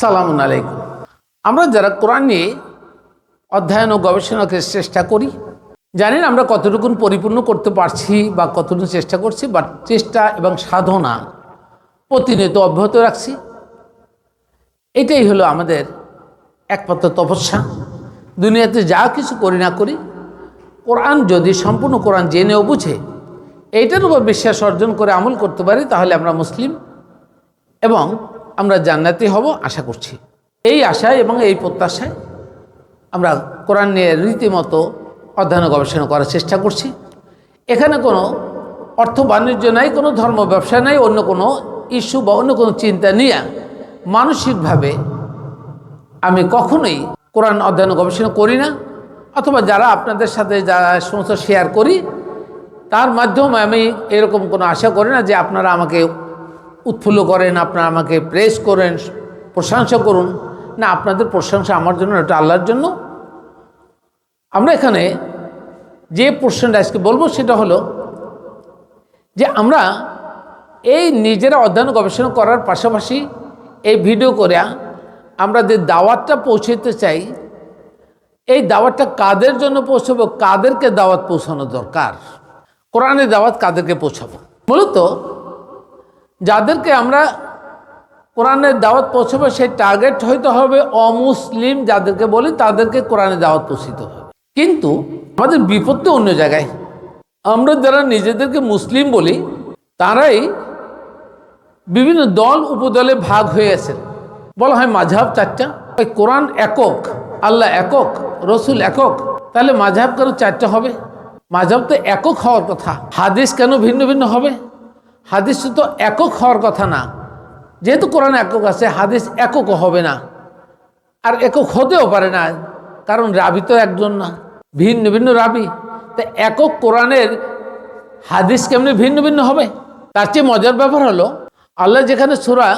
সালাম আলাইকুম। আমরা যারা কোরআন নিয়ে অধ্যয়ন ও গবেষণাকে চেষ্টা করি জানেন আমরা কতটুকুন পরিপূর্ণ করতে পারছি বা কতটুকু চেষ্টা করছি বা চেষ্টা এবং সাধনা প্রতিনিয়ত অব্যাহত রাখছি। এটাই হলো আমাদের একমাত্র তপস্যা। দুনিয়াতে যা কিছু করি না করি, কোরআন যদি সম্পূর্ণ কোরআন জেনেও বুঝে, এইটার উপর বিশ্বাস অর্জন করে আমল করতে পারি, তাহলে আমরা মুসলিম এবং আমরা জান্নাতি হব আশা করছি। এই আশায় এবং এই প্রত্যাশায় আমরা কোরআন নিয়ে রীতিমতো অধ্যয়ন গবেষণা করার চেষ্টা করছি। এখানে কোনো অর্থ বাণিজ্য নাই, কোনো ধর্ম ব্যবসা নাই, অন্য কোনো ইস্যু বা অন্য কোনো চিন্তা নিয়ে মানসিকভাবে আমি কখনোই কোরআন অধ্যয়ন গবেষণা করি না, অথবা যারা আপনাদের সাথে যারা সমস্ত শেয়ার করি, তার মাধ্যমে আমি এরকম কোনো আশা করি না যে আপনারা আমাকে উৎফুল্ল করেন, আপনারা আমাকে প্রেস করেন, প্রশংসা করুন। না, আপনাদের প্রশংসা আমার জন্য এটা আল্লাহর জন্য। আমরা এখানে যে প্রশ্নটা আজকে বলব সেটা হলো যে আমরা এই নিজেরা অধ্যয়ন গবেষণা করার পাশাপাশি এই ভিডিও করে আমরা যে দাওয়াতটা পৌঁছতে চাই, এই দাওয়াতটা কাদের জন্য পৌঁছাবো, কাদেরকে দাওয়াত পৌঁছানো দরকার? কোরআনের দাওয়াত কাদেরকে পৌঁছাবো? মূলত যাদেরকে আমরা কোরআনের দাওয়াত পৌঁছাবো, সেই টার্গেট হইতে হবে অমুসলিম যাদেরকে বলি, তাদেরকে কোরআনের দাওয়াত পৌঁছিতে হবে। কিন্তু আমাদের বিপত্তি অন্য জায়গায়। আমরা যারা নিজেদেরকে মুসলিম বলি, তারাই বিভিন্ন দল উপদলে ভাগ হয়ে আছেন বলা হয় মাঝহাব চারটা। ওই কোরআন একক, আল্লাহ একক, রসুল একক, তাহলে মাঝহাব কেন চারটা হবে? মাঝহাব তো একক হওয়ার কথা। হাদিস কেন ভিন্ন ভিন্ন হবে? হাদিস তো একক হওয়ার কথা না। যেহেতু কোরআন একক আছে, হাদিস একক হবে না। আর একক হতেও পারে না, কারণ রাবি তো একজন না, ভিন্ন ভিন্ন রাবি। তা একক কোরআনের হাদিস কেমনি ভিন্ন ভিন্ন হবে? তার চেয়ে মজার ব্যাপার হলো, আল্লাহ যেখানে সুরা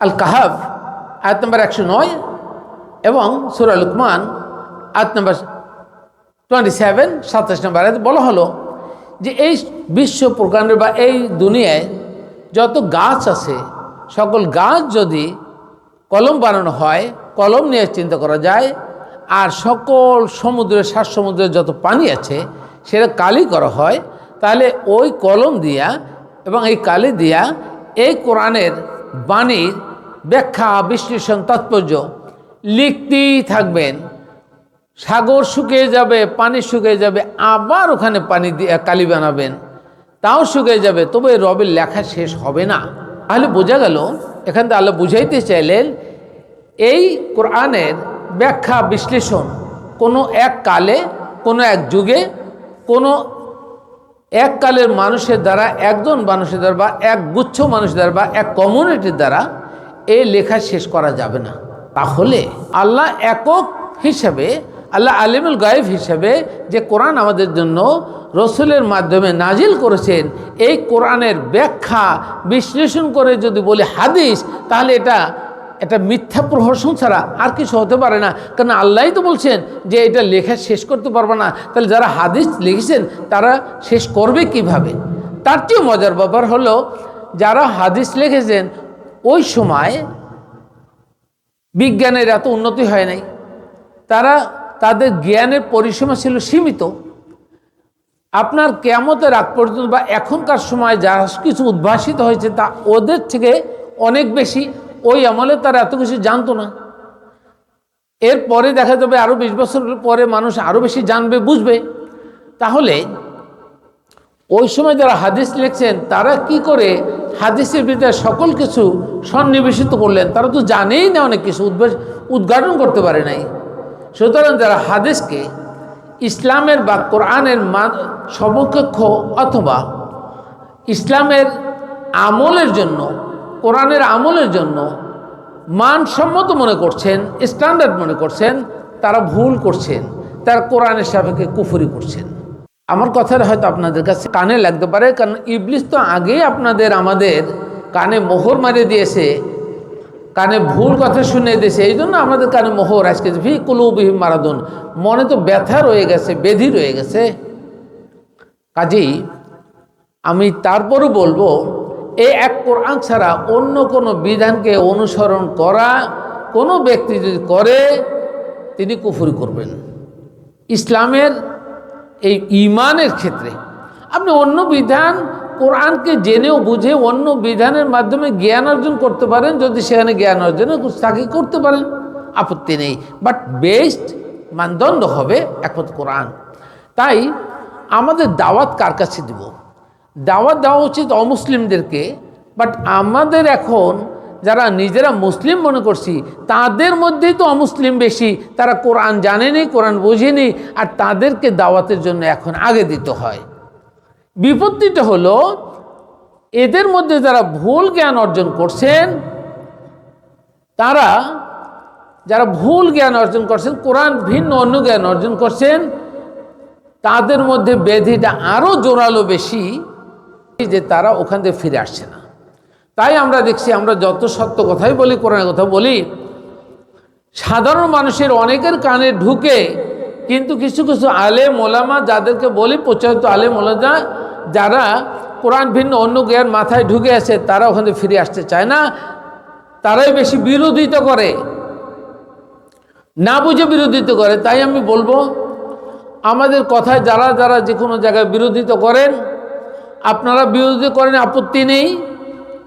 আল কাহাব আয়াত নম্বর একশো নয়, এবং সুরা লুকমান, আয়াত নম্বর টোয়েন্টি সেভেন সাতাশ নম্বর আয়াত বলা হলো যে এই বিশ্ব প্রকারের বা এই দুনিয়ায় যত গাছ আছে, সকল গাছ যদি কলম বানানো হয়, কলম নিয়ে চিন্তা করা যায়, আর সকল সমুদ্রের সাত সমুদ্রের যত পানি আছে, সেটা কালি করা হয়, তাহলে ওই কলম দিয়া এবং এই কালি দিয়া এই কোরআনের বাণীর ব্যাখ্যা, বিশ্লেষণ, তাৎপর্য লিখতেই থাকবেন। সাগর শুকিয়ে যাবে, পানি শুকিয়ে যাবে, আবার ওখানে পানি দিয়ে কালি বানাবেন, তাও শুকিয়ে যাবে, তবে রবের লেখা শেষ হবে না। তাহলে বোঝা গেল, এখান থেকে আল্লাহ বুঝাইতে চাইলেন, এই কোরআনের ব্যাখ্যা বিশ্লেষণ কোনো এক কালে, কোনো এক যুগে, কোনো এক কালের মানুষের দ্বারা, একজন মানুষের দ্বারা বা এক গুচ্ছ মানুষের দ্বারা বা এক কমিউনিটির দ্বারা এই লেখা শেষ করা যাবে না। তাহলে আল্লাহ একক হিসাবে আল্লাহ আলিমুল গায়েব হিসাবে যে কোরআন আমাদের জন্য রসুলের মাধ্যমে নাজিল করেছেন, এই কোরআনের ব্যাখ্যা বিশ্লেষণ করে যদি বলি হাদিস, তাহলে এটা এটা মিথ্যা প্রহসন ছাড়া আর কিছু হতে পারে না। কারণ আল্লাহই তো বলছেন যে এটা লেখা শেষ করতে পারবে না। তাহলে যারা হাদিস লিখেছেন, তারা শেষ করবে কীভাবে? তার চেয়েও মজার ব্যাপার হলো, যারা হাদিস লিখেছেন, ওই সময় বিজ্ঞানের এত উন্নতি হয় নাই। তারা তাদের জ্ঞানের পরিসীমা ছিল সীমিত। আপনার কেমতের আগ পর্যন্ত বা এখনকার সময় যা কিছু উদ্ভাসিত হয়েছে তা ওদের থেকে অনেক বেশি। ওই আমলে তারা এত কিছু জানতো না। এরপরে দেখা যাবে আরও বিশ বছর পরে মানুষ আরও বেশি জানবে, বুঝবে। তাহলে ওই সময় যারা হাদিস লিখছেন, তারা কি করে হাদিসের ভিতরে সকল কিছু সন্নিবেশিত করলেন? তারা তো জানেই না অনেক কিছু উদ্ভাস উদ্ঘাটন করতে পারে নাই। সুতরাং যারা হাদিসকে ইসলামের বা কোরআনের মান সমকক্ষ অথবা ইসলামের আমলের জন্য, কোরআনের আমলের জন্য মানসম্মত মনে করছেন স্ট্যান্ডার্ড মনে করছেন, তারা ভুল করছেন, তারা কোরআনের সাপেক্ষে কুফুরি করছেন। আমার কথাটা হয়তো আপনাদের কাছে কানে লাগতে পারে, কারণ ইবলিস তো আগেই আপনাদের, আমাদের কানে মোহর মারিয়ে দিয়েছে কানে ভুল কথা শুনে দিয়েছে এই জন্য আমাদের কানে মোহর আজকে ভি কুলুবিহীন মারাদুন। মনে তো ব্যথা রয়ে গেছে, বেধি রয়ে গেছে। কাজেই আমি তারপরও বলব এই এক কোরআন ছাড়া অন্য কোনো বিধানকে অনুসরণ করা, কোনো ব্যক্তি যদি করে, তিনি কুফুরি করবেন। ইসলামের এই ইমানের ক্ষেত্রে আপনি অন্য বিধান কোরআনকে জেনেও বুঝে অন্য বিধানের মাধ্যমে জ্ঞান অর্জন করতে পারেন, যদি সেখানে জ্ঞান অর্জনে তাকে করতে পারেন, আপত্তি নেই। বাট বেস্ট মানদণ্ড হবে একমাত্র কোরআন। তাই আমাদের দাওয়াত কার কাছে দিব? দাওয়াত দেওয়া উচিত অমুসলিমদেরকে। বাট আমাদের এখন যারা নিজেরা মুসলিম মনে করছি, তাদের মধ্যেই তো অমুসলিম বেশি। তারা কোরআন জানেনি, কোরআন বোঝেনি, আর তাদেরকে দাওয়াতের জন্য এখন আগে দিতে হয়। বিপত্তিটা হলো এদের মধ্যে যারা ভুল জ্ঞান অর্জন করছেন, তারা যারা ভুল জ্ঞান অর্জন করছেন, কোরআন ভিন্ন অন্য জ্ঞান অর্জন করছেন, তাদের মধ্যে ব্যাধিটা আরও জোরালো বেশি যে তারা ওখান থেকে ফিরে আসছে না। তাই আমরা দেখছি, আমরা যত সত্য কথাই বলি, কোরআনের কথা বলি, সাধারণ মানুষের অনেকের কানে ঢুকে কিন্তু কিছু কিছু আলে মোলামা যাদেরকে বলি প্রচারিত আলে মোলামা যারা কোরআন ভিন্ন অন্য জ্ঞান মাথায় ঢুকে আছে তারা ওখানে ফিরে আসতে চায় না। তারাই বেশি বিরোধিতা করে। না বুঝে বিরোধিতা করে, তাই আমি বলব, আমাদের কথায় যারা যারা যে কোনো জায়গায় বিরোধিতা করেন, আপনারা বিরোধিতা করেন, আপত্তি নেই।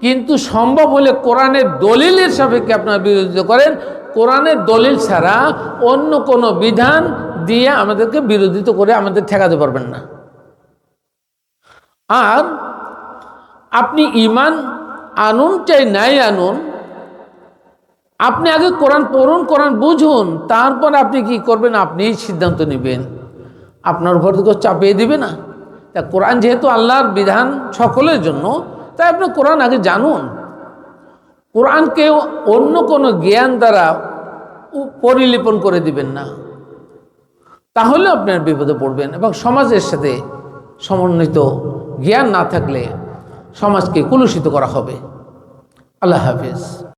কিন্তু সম্ভব হলে কোরআনের দলিলের সাপেক্ষে আপনারা বিরোধিতা করেন। কোরআনের দলিল ছাড়া অন্য কোনো বিধান দিয়ে আমাদেরকে বিরোধিতা করে আমাদের ঠেকাতে পারবেন না। আর আপনি ইমান আনুন চাই নাই আনুন, আপনি আগে কোরআন পড়ুন, কোরআন বুঝুন, তারপর আপনি কি করবেন? আপনিই সিদ্ধান্ত নেবেন। আপনার উপর তো চাপিয়ে দিবে না। তা কোরআন যেহেতু আল্লাহর বিধান সকলের জন্য, তাই আপনি কোরআন আগে জানুন। কোরআনকে অন্য কোনো জ্ঞান দ্বারা পরিলিপন করে দিবেন না। তাহলে আপনার বিপদে পড়বেন এবং সমাজের সাথে সমন্বিত জ্ঞান না থাকলে সমাজকে কলুষিত করা হবে। আল্লাহ হাফিজ।